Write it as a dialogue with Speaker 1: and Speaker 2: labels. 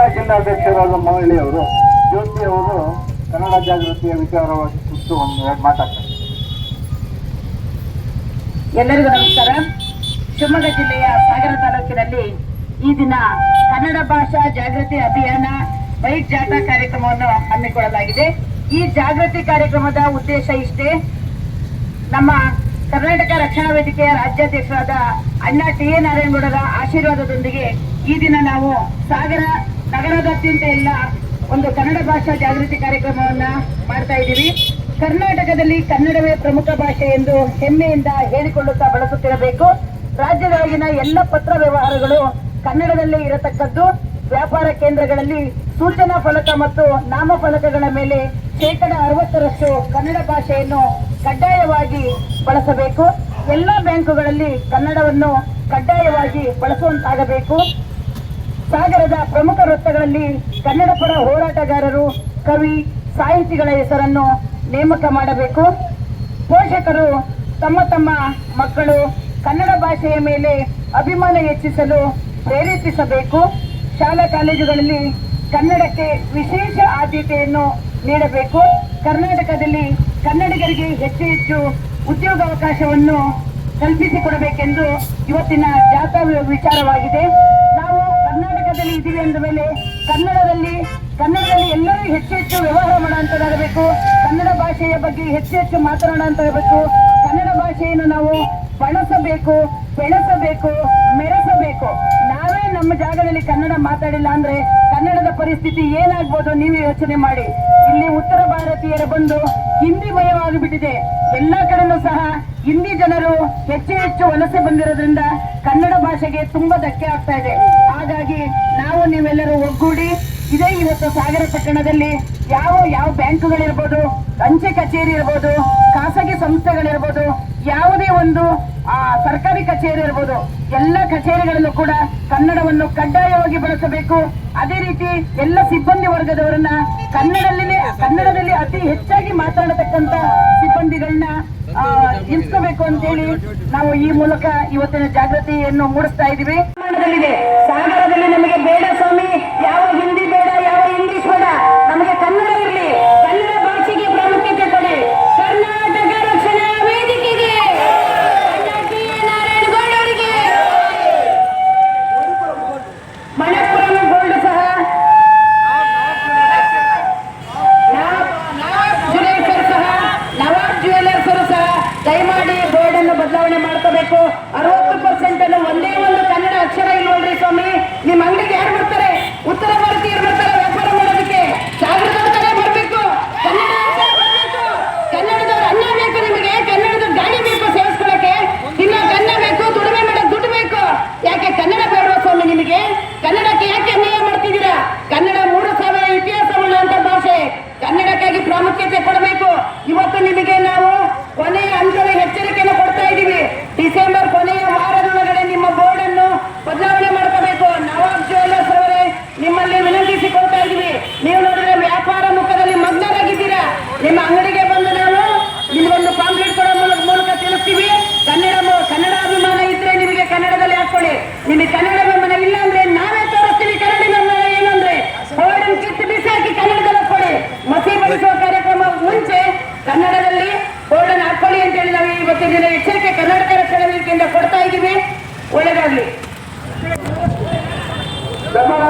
Speaker 1: ವಯಸ್ಸಾದ ಮಹಿಳೆಯವರು ಜ್ಯೋತಿ ಅವರು ಕನ್ನಡ ಜಾಗೃತಿಯ ವಿಚಾರವಾಗಿ ಕುರಿತು ಒಂದು ಎರಡು ಮಾತಾಡ್ತಾರೆ.
Speaker 2: ಎಲ್ಲರಿಗೂ ನಮಸ್ಕಾರ. ಶಿವಮೊಗ್ಗ ಜಿಲ್ಲೆಯ ಸಾಗರ ತಾಲೂಕಿನಲ್ಲಿ ಈ ದಿನ ಕನ್ನಡ ಭಾಷಾ ಜಾಗೃತಿ ಅಭಿಯಾನ ಬೈಕ್ ಜಾಥಾ ಕಾರ್ಯಕ್ರಮವನ್ನು ಹಮ್ಮಿಕೊಳ್ಳಲಾಗಿದೆ. ಈ ಜಾಗೃತಿ ಕಾರ್ಯಕ್ರಮದ ಉದ್ದೇಶ ಇಷ್ಟೇ, ನಮ್ಮ ಕರ್ನಾಟಕ ರಕ್ಷಣಾ ವೇದಿಕೆಯ ರಾಜ್ಯಾಧ್ಯಕ್ಷರಾದ ಅಣ್ಣ ಟಿ ಎ ನಾರಾಯಣಗೌಡರ ಆಶೀರ್ವಾದದೊಂದಿಗೆ ಈ ದಿನ ನಾವು ಸಾಗರ ನಗರದಾದ್ಯಂತ ಎಲ್ಲ ಒಂದು ಕನ್ನಡ ಭಾಷಾ ಜಾಗೃತಿ ಕಾರ್ಯಕ್ರಮವನ್ನ ಮಾಡ್ತಾ ಇದ್ದೀವಿ. ಕರ್ನಾಟಕದಲ್ಲಿ ಕನ್ನಡವೇ ಪ್ರಮುಖ ಭಾಷೆ ಎಂದು ಹೆಮ್ಮೆಯಿಂದ ಹೇಳಿಕೊಳ್ಳುತ್ತಾ ಬಳಸುತ್ತಿರಬೇಕು. ರಾಜ್ಯದೊಳಗಿನ ಎಲ್ಲ ಪತ್ರ ವ್ಯವಹಾರಗಳು ಕನ್ನಡದಲ್ಲೇ ಇರತಕ್ಕದ್ದು. ವ್ಯಾಪಾರ ಕೇಂದ್ರಗಳಲ್ಲಿ ಸೂಚನಾ ಫಲಕ ಮತ್ತು ನಾಮಫಲಕಗಳ ಮೇಲೆ ಶೇಕಡ ಅರವತ್ತರಷ್ಟು ಕನ್ನಡ ಭಾಷೆಯನ್ನು ಕಡ್ಡಾಯವಾಗಿ ಬಳಸಬೇಕು. ಎಲ್ಲ ಬ್ಯಾಂಕುಗಳಲ್ಲಿ ಕನ್ನಡವನ್ನು ಕಡ್ಡಾಯವಾಗಿ ಬಳಸುವಂತಾಗಬೇಕು. ಸಾಗರದ ಪ್ರಮುಖ ವೃತ್ತಗಳಲ್ಲಿ ಕನ್ನಡ ಪರ ಹೋರಾಟಗಾರರು, ಕವಿ, ಸಾಹಿತಿಗಳ ಹೆಸರನ್ನು ನೇಮಕ ಮಾಡಬೇಕು. ಪೋಷಕರು ತಮ್ಮ ತಮ್ಮ ಮಕ್ಕಳು ಕನ್ನಡ ಭಾಷೆಯ ಮೇಲೆ ಅಭಿಮಾನ ಹೆಚ್ಚಿಸಲು ಪ್ರೇರೇಪಿಸಬೇಕು. ಶಾಲಾ ಕಾಲೇಜುಗಳಲ್ಲಿ ಕನ್ನಡಕ್ಕೆ ವಿಶೇಷ ಆದ್ಯತೆಯನ್ನು ನೀಡಬೇಕು. ಕರ್ನಾಟಕದಲ್ಲಿ ಕನ್ನಡಿಗರಿಗೆ ಹೆಚ್ಚು ಹೆಚ್ಚು ಉದ್ಯೋಗಾವಕಾಶವನ್ನು ಕಲ್ಪಿಸಿಕೊಡಬೇಕೆಂದು ಇವತ್ತಿನ ಜಾಥಾ ವಿಚಾರವಾಗಿದೆ. ಕರ್ನಾಟಕದಲ್ಲಿ ಇದ್ದೀವಿ ಅಂದ ಮೇಲೆ ಕನ್ನಡದಲ್ಲಿ ಕನ್ನಡದಲ್ಲಿ ಎಲ್ಲರೂ ಹೆಚ್ಚು ಹೆಚ್ಚು ವ್ಯವಹಾರ ಮಾಡುವಂತದಾಗಬೇಕು ಕನ್ನಡ ಭಾಷೆಯ ಬಗ್ಗೆ ಹೆಚ್ಚು ಹೆಚ್ಚು ಮಾತನಾಡುವಂತಾಗಬೇಕು ಕನ್ನಡ ಭಾಷೆಯನ್ನು ನಾವು ಬಳಸಬೇಕು, ಬೆಳೆಸಬೇಕು, ಮೆರೆಸಬೇಕು. ನಾವೇ ನಮ್ಮ ಜಾಗದಲ್ಲಿ ಕನ್ನಡ ಮಾತಾಡಿಲ್ಲ ಅಂದ್ರೆ ಕನ್ನಡದ ಪರಿಸ್ಥಿತಿ ಏನಾಗ್ಬೋದು ನೀವು ಯೋಚನೆ ಮಾಡಿ. ಇಲ್ಲಿ ಉತ್ತರ ಭಾರತೀಯರು ಬಂದು ಹಿಂದಿ ಮಯವಾಗಿಬಿಟ್ಟಿದೆ ಎಲ್ಲ ಕಡೆನೂ ಸಹ ಹಿಂದಿ ಜನರು ಹೆಚ್ಚು ಹೆಚ್ಚು ವಲಸೆ ಬಂದಿರೋದ್ರಿಂದ ಕನ್ನಡ ಭಾಷೆಗೆ ತುಂಬಾ ಧಕ್ಕೆ ಆಗ್ತಾ ಇದೆ. ಹಾಗಾಗಿ ನಾವು ನೀವೆಲ್ಲರೂ ಒಗ್ಗೂಡಿ ಇದೇ ಇವತ್ತು ಸಾಗರ ಪಟ್ಟಣದಲ್ಲಿ ಯಾವ ಯಾವ ಬ್ಯಾಂಕುಗಳಿರ್ಬೋದು ಅಂಚೆ ಕಚೇರಿ ಇರ್ಬೋದು ಖಾಸಗಿ ಸಂಸ್ಥೆಗಳಿರ್ಬೋದು ಯಾವುದೇ ಒಂದು ಆ, ಸರ್ಕಾರಿ ಕಚೇರಿ ಇರ್ಬೋದು ಎಲ್ಲ ಕಚೇರಿಗಳಲ್ಲೂ ಕೂಡ ಕನ್ನಡವನ್ನು ಕಡ್ಡಾಯವಾಗಿ ಬಳಸಬೇಕು. ಅದೇ ರೀತಿ ಎಲ್ಲ ಸಿಬ್ಬಂದಿ ವರ್ಗದವರನ್ನ ಕನ್ನಡದಲ್ಲಿ ಕನ್ನಡದಲ್ಲಿ ಅತಿ ಹೆಚ್ಚಾಗಿ ಮಾತಾಡತಕ್ಕಂತ ಸಿಬ್ಬಂದಿಗಳನ್ನ ಆ, ಅಂತ ಅಂತೇಳಿ ನಾವು ಈ ಮೂಲಕ ಇವತ್ತಿನ ಜಾಗೃತಿಯನ್ನು ಮೂಡಿಸ್ತಾ ಕನ್ನಡದಲ್ಲಿದೆ ಸಾಗರದಲ್ಲಿ ನಮಗೆ ಬೇಡ ಸ್ವಾಮಿ. ಬದಲಾವಣೆ ಮಾಡ್ಕೋಬೇಕು. ಅರವತ್ತು ಪರ್ಸೆಂಟ್ ಅನ್ನು ಒಂದೇ ಒಂದು ಕನ್ನಡ ಅಕ್ಷರ ಇಲ್ವಲ್ರಿ ಸ್ವಾಮಿ? ನಿಮ್ಮ ಅಂಗಡಿಗೆ ಯಾರು ಬರ್ತಾರೆ? ಉತ್ತರ ಭಾರತೀಯರು ಬರ್ತಾರೆ ವ್ಯಾಪಾರ ಮಾಡೋದಕ್ಕೆ ಸಾಗರದವ್ರ ಕಡೆ ಬರಬೇಕು ಕನ್ನಡ ಬರಬೇಕು ಕನ್ನಡದವ್ರ ಅನ್ನ ಬೇಕು ನಿಮಗೆ ಕನ್ನಡದ ಗಾಳಿ ಬೇಕು ಸೇವಿಸ್ಕೊಳಕ್ಕೆ ತಿನ್ನೋ ಅನ್ನ ಬೇಕು ದುಡಿಮೆ ಮಾಡಕ್ ದುಡ್ಡು ಬೇಕು ಯಾಕೆ ಕನ್ನಡ ಬೇಡವಾ ಸ್ವಾಮಿ ನಿಮಗೆ ಕನ್ನಡಕ್ಕೆ ಯಾಕೆ ಅನ್ಯಾಯ ಮಾಡ್ತಿದ್ದೀರಾ ಕನ್ನಡ ಮೂರು ಸಾವಿರ ಇತಿಹಾಸವುಳ್ಳ ಅಂತ ಭಾಷೆ ಕನ್ನಡಕ್ಕಾಗಿ ಪ್ರಾಮುಖ್ಯತೆ ಕೊಡಬೇಕು ಇವತ್ತು ನಿಮಗೆ ನಾವು ಕೊನೆಯ ಹಂತದ ಎಚ್ಚರಿಕೆಯನ್ನು ಕೊಡ್ತಾ ಇದ್ದೀವಿ ಡಿಸೆಂಬರ್ ಕೊನೆಯ ವಾರದೊಳಗಡೆ ನಿಮ್ಮ ಬೋರ್ಡ್ ಅನ್ನು ಬದಲಾವಣೆ ಮಾಡ್ಕೋಬೇಕು ನವಾಬ್ ಜ್ಯುವೆಲರ್ಸ್ ಅವರೇ ನಿಮ್ಮಲ್ಲಿ ವಿನಂತಿಸಿಕೊಳ್ತಾ ಇದ್ದೀವಿ ನೀವು ನೋಡಿದ್ರೆ ವ್ಯಾಪಾರ ಮುಖದಲ್ಲಿ ಮಗ್ನರಾಗಿದ್ದೀರಾ ನಿಮ್ಮ ಅಂಗಡಿಗೆ ಬಂದು ನಾವು ನಿಮ್ಗೊಂದು ಕಾಂಪ್ಲೀಟ್ ಕೊಡೋ ಮೂಲಕ ಮೂಲಕ ತಿಳಿಸ್ತೀವಿ ಕನ್ನಡ ಮು- ಕನ್ನಡ ಅಭಿಮಾನ ಇದ್ರೆ ನಿಮಗೆ ಕನ್ನಡದಲ್ಲಿ ಹಾಕೊಳ್ಳಿ ನಿಮಗೆ ಕನ್ನಡ ಅಭಿಮಾನ ಇಲ್ಲ ಅಂದ್ರೆ ನಾವೇ ತೋರಿಸ್ತೀವಿ ಕನ್ನಡ ಅಭಿಮಾನ ಏನಂದ್ರೆ ಬೋರ್ಡ್ ಕಿತ್ತು ಬಿಸಾಕಿ ಕನ್ನಡದಲ್ಲಿ ಹಾಕೊಳ್ಳಿ ಬಳಸುವ ಕಾರ್ಯಕ್ರಮ ಮುಂಚೆ ಕನ್ನಡದಲ್ಲಿ ಬೋರ್ಡನ್ನು ಅಂತ ಹೇಳಿ ನಾವು ಇವತ್ತಿನ ದಿನ ಎಚ್ಚರಿಕೆ ಕರ್ನಾಟಕ ರಕ್ಷಣಾ ವೇದಿಕೆಯಿಂದ ಕೊಡ್ತಾ ಇದ್ದೀವಿ. ಒಳ್ಳೆದಾಗ್ಲಿ.
Speaker 1: ಬೆಂಬಲ